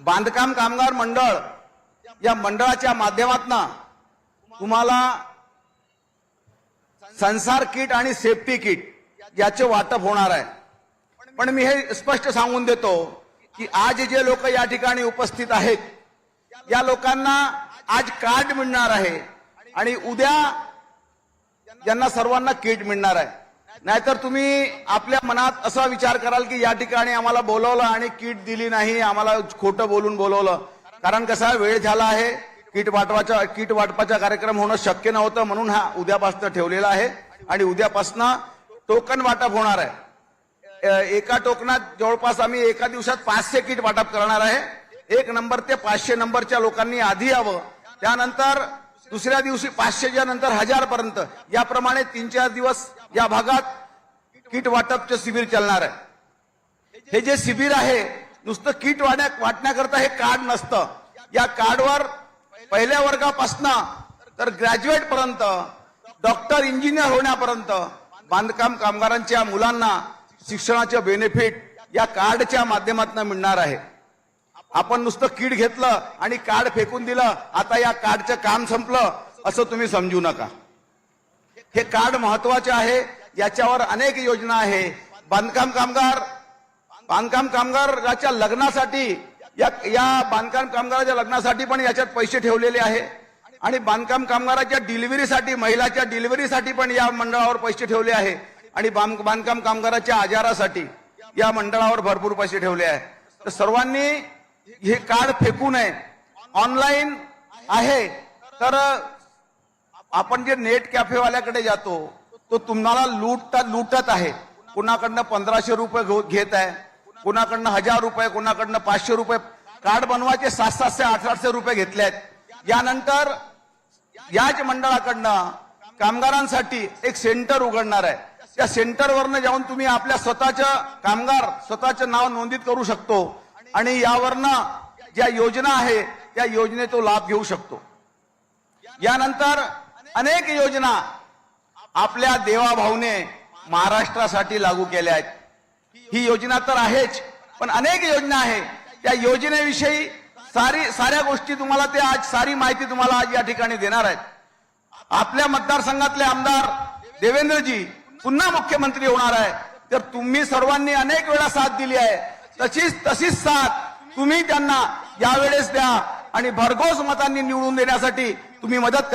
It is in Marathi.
बांधकाम कामगार मंडळ या मंडळाच्या माध्यमातून तुम्हाला संसार किट आणि सेफ्टी किट याचे वाटप होणार आहे. पण मी हे स्पष्ट सांगून देतो की आज जे लोक या ठिकाणी उपस्थित आहेत या लोकांना आज कार्ड मिळणार आहे आणि उद्या यांना सर्वांना किट मिळणार आहे. नाहीतर तुम्ही आपल्या मनात असा विचार कराल की या ठिकाणी आम्हाला बोलवलं आणि किट दिली नाही आम्हाला खोटं बोलून बोलवलं. कारण कसा वेळ झाला आहे किट वाटवाचा किट वाटपाचा कार्यक्रम होणं शक्य नव्हतं म्हणून हा उद्यापासून ठेवलेला आहे. आणि उद्यापासनं टोकन वाटप होणार आहे. एका टोकनात जवळपास आम्ही एका दिवसात पाचशे किट वाटप करणार आहे. एक नंबर ते पाचशे नंबरच्या लोकांनी आधी यावं. त्यानंतर दुसऱ्या दिवशी पाचशेच्या नंतर हजार पर्यंत याप्रमाणे तीन चार दिवस या भागात किट वाटपचं शिबिर चालणार आहे. हे जे शिबिर आहे नुसतं किट वाट्या वाटण्याकरता हे कार्ड नसतं. या कार्डवर पहिल्या वर्गापासनं तर ग्रॅज्युएट पर्यंत डॉक्टर इंजिनियर होण्यापर्यंत बांधकाम कामगारांच्या मुलांना शिक्षणाचे बेनिफिट या कार्डच्या माध्यमातून मिळणार आहे. आपण नुसतं किट घेतलं आणि कार्ड फेकून दिलं आता या कार्डचं काम संपलं असं तुम्ही समजू नका. हे कार्ड महत्त्वाचे आहे याच्यावर अनेक योजना आहे. बांधकाम कामगार बांधकाम कामगाराच्या लग्नासाठी या या बांधकाम कामगाराच्या लग्नासाठी पण याच्यात पैसे ठेवलेले आहे. आणि बांधकाम कामगाराच्या डिलिव्हरीसाठी महिलाच्या डिलिव्हरीसाठी पण या मंडळावर पैसे ठेवले आहे. आणि बांध- बांधकाम कामगाराच्या आजारासाठी या मंडळावर भरपूर पैसे ठेवले आहे. तर सर्वांनी हे कार्ड फेकू नये. ऑनलाईन आहे तर आपण जे नेट कॅफेवाल्याकडे जातो तो तुम्हाला लुटता लुटत आहे. कुणाकडनं पंधराशे रुपये घेत आहे कुणाकडनं हजार रुपये कुणाकडनं पाचशे रुपये. कार्ड बनवायचे सात सातशे आठ आठशे रुपये घेतले आहेत. यानंतर याच मंडळाकडनं कामगारांसाठी एक सेंटर उघडणार आहे. त्या सेंटरवरनं जाऊन तुम्ही आपल्या स्वतःच्या कामगार स्वतःचं नाव नोंदित करू शकतो आणि यावरनं ज्या योजना आहे त्या योजनेचा लाभ घेऊ शकतो. यानंतर अनेक योजना आपल्या देवाभाऊने महाराष्ट्रासाठी लागू केल्या आहेत. ही योजना तर आहेच पण अनेक योजना आहे त्या योजनेविषयी सारी साऱ्या गोष्टी तुम्हाला ते आज सारी माहिती तुम्हाला आज या ठिकाणी देणार आहेत. आपल्या मतदारसंघातले आमदार देवेंद्रजी पुन्हा मुख्यमंत्री होणार आहे. तर तुम्ही सर्वांनी अनेक वेळा साथ दिली आहे. तशीच तशीच साथ तुम्ही त्यांना यावेळेस द्या आणि भरघोस मतांनी निवडून देण्यासाठी तुम्ही मदत